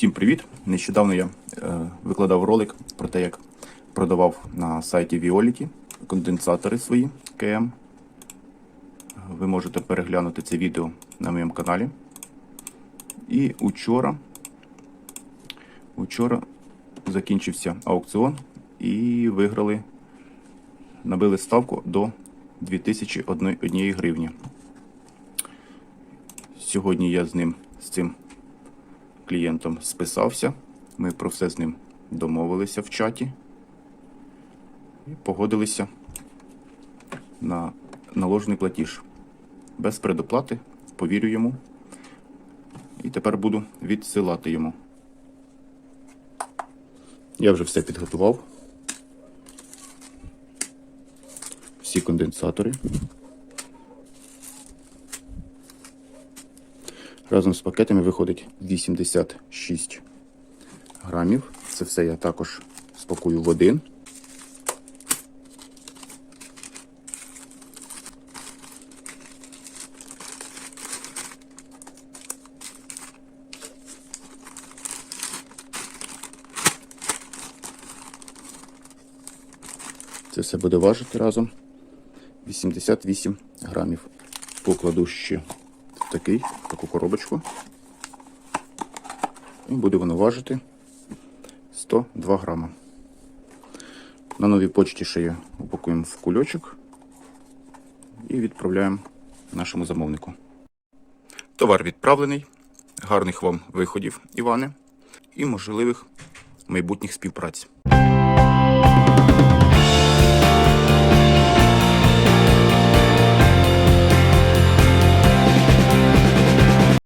Всім привіт! Нещодавно я е, викладав ролик про те, як продавав на сайті Violet конденсатори свої КМ. Ви можете переглянути це відео на моєму каналі. І учора, учора закінчився аукціон і виграли, набили ставку до 2001 гривні. Сьогодні я з ним з цим клієнтом списався. Ми про все з ним домовилися в чаті і погодилися на наложений платіж. Без предоплати, повірю йому. І тепер буду відсилати йому. Я вже все підготував. Всі конденсатори. Разом з пакетами виходить 86 грамів. Це все я також спакую в один. Це все буде важити разом 88 грамів. Покладу ще такий, таку коробочку. І буде воно важити 102 грама. На новій почті ще її упакуємо в кульочок і відправляємо нашому замовнику. Товар відправлений. Гарних вам виходів, Іване, і можливих майбутніх співпраць.